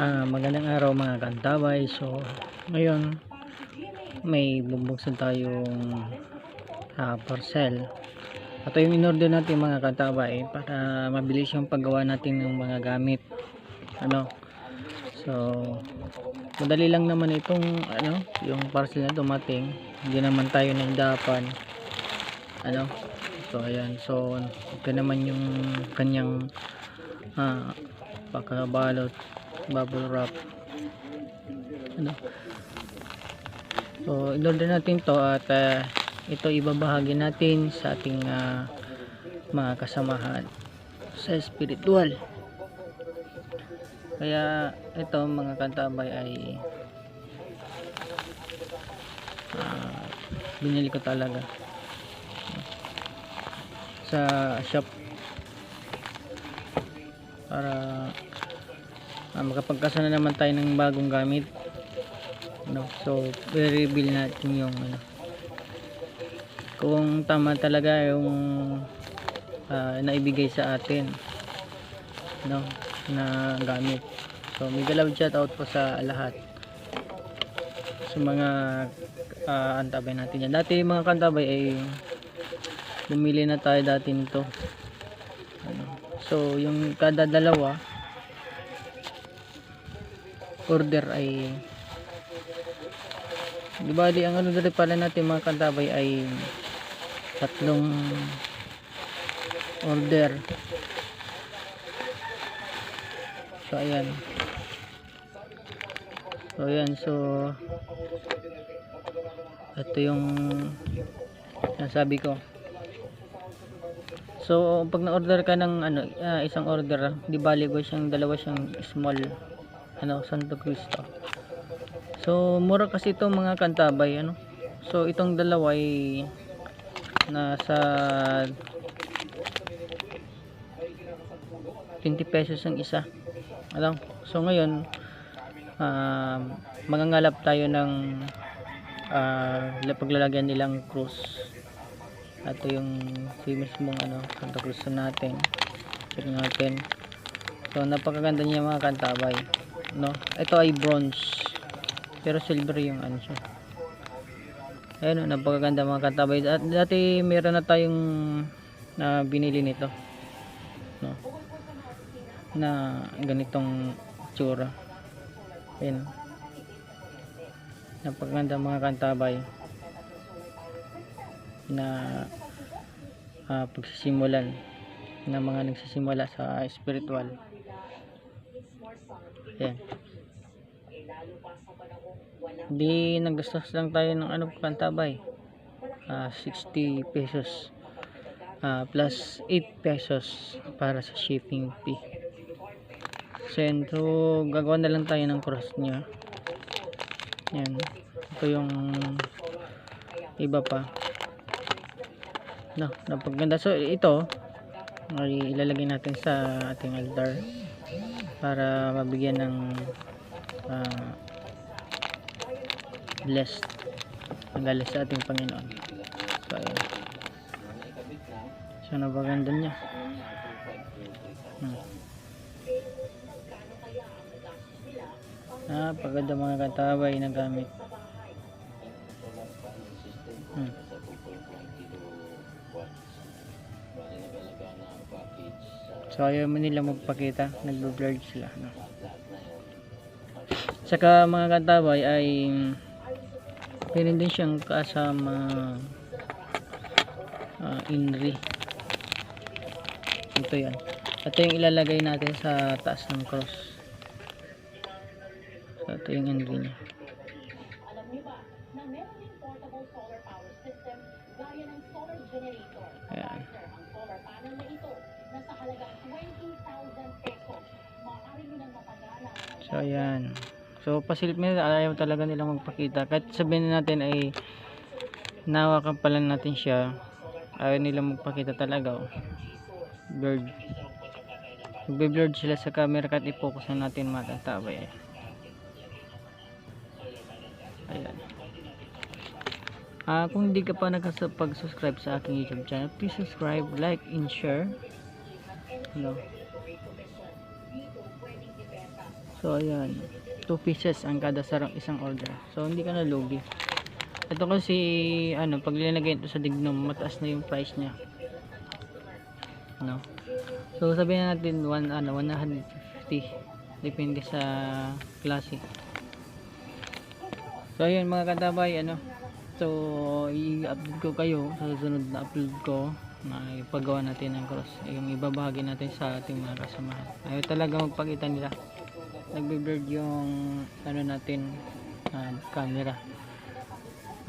Ah, magandang araw mga kantabay. So, ngayon may bubuksan tayong ah, parcel. Ito yung in-order natin mga kantabay para mabilis yung paggawa natin ng mga gamit. Ano? So, madali lang naman itong ano, yung parcel na dumating. Hindi naman tayo nahidapan. Ano? So, ayan. So, ito naman yung kanyang ah, pagkabalot bubble wrap. Ano? So in-order natin to at uh, ito ibabahagi natin sa ating uh, mga kasamahan sa spiritual. Kaya ito mga kantabay ay uh, binili ko talaga. Sa shop. Para ah, makapagkasa na naman tayo ng bagong gamit. No? so i-reveal natin yung ano kung tama talaga yung ah, naibigay sa atin no na gamit. So may galaw shout out po sa lahat. Sa mga ah, antabay natin yan dati mga kantabay ay bumili na tayo dati nito. Ano. so yung kada dalawa order ay di bali ang ano dali pala natin mga kantabay ay tatlong order. So ayan. So ayan so ito yung nasabi ko. So pag na-order ka ng ano ah, isang order di bali ko siyang dalawa siyang small ano Santo Cristo. So mura kasi ito mga kantabay ano? So itong dalawa ay nasa 20 pesos ang isa. Ano? So ngayon um, mangangalap tayo ng uh, paglalagyan nilang cross ito yung si mismong ano Santa Cruz natin. Check natin. So napakaganda niya mga kantabay no? Ito ay bronze. Pero silver yung ano siya. Ayun no, napakaganda mga kantabay At, dati meron na tayong na binili nito. No? Na ganitong tsura. Ayun napakaganda mga kantabay na ah, pagsisimulan ng mga nagsisimula sa spiritual yan di naggastos lang tayo ng ano kantabay ah 60 pesos. Ah, plus 8 pesos para sa shipping fee. So yan so gagawa na lang tayo ng cross nya yan ito yung iba pa. No, napaganda. So ito ay ilalagay natin sa ating altar para mabigyan ng ah, blessed ang sa ating Panginoon. So ayun. So napaganda niya. Hmm. napaganda mga katabay na gamit So ayaw mo nila magpakita, nagbo-blurred sila. No? Saka mga kantabay ay meron din siyang kasama uh, inri. Ito yan. Ito yung ilalagay natin sa taas ng cross. So ito yung inri niya. Nasa halagang 20,000 pesos. Maaari nyo nang mapagana So ayan. So pasilip nila ayaw talaga nilang magpakita. Kahit sabihin na natin ay nawakan pala natin siya. Ayaw nilang magpakita talaga. Oh. Blurred. Nagbe-blurred sila sa camera kahit i-focus na natin mga katabay. Eh. Ayan. Ah, kung hindi ka pa nakapag-subscribe sa aking YouTube channel, please subscribe, like, and share. Hello. So, ayan. 2 pieces ang kada sarang isang order. So, hindi ka na lugi. Ito kasi, ano, pag linagay ito sa dignom, mataas na yung price niya. No? So, sabihin na natin, one, ano, 150. Depende sa klase. So, ayun mga katabay, ano. So, i-upload ko kayo sa susunod na upload ko na ipagawa natin ng cross. Yung ibabahagi natin sa ating mga kasamahan. Ayaw talaga magpakita nila. Nagbe-blurred yung ano natin ah, camera.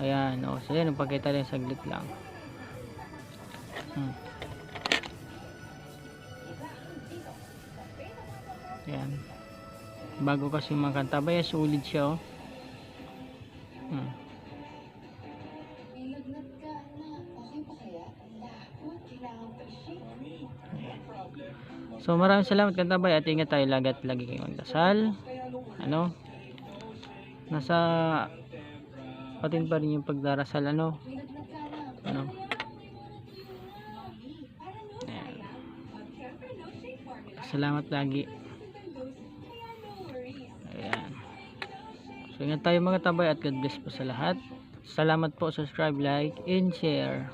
Ayan, oh, so yan, nagpakita rin saglit lang. Hmm. Ayan. Bago kasi mga kantabay, sulit siya, oh. So maraming salamat kantabay at ingat tayo lagi at lagi kayong magdasal. Ano? Nasa atin pa rin yung pagdarasal ano? Ano? Ayan. Salamat lagi. Ayan. So ingat tayo mga tabay at God bless po sa lahat. Salamat po, subscribe, like, and share.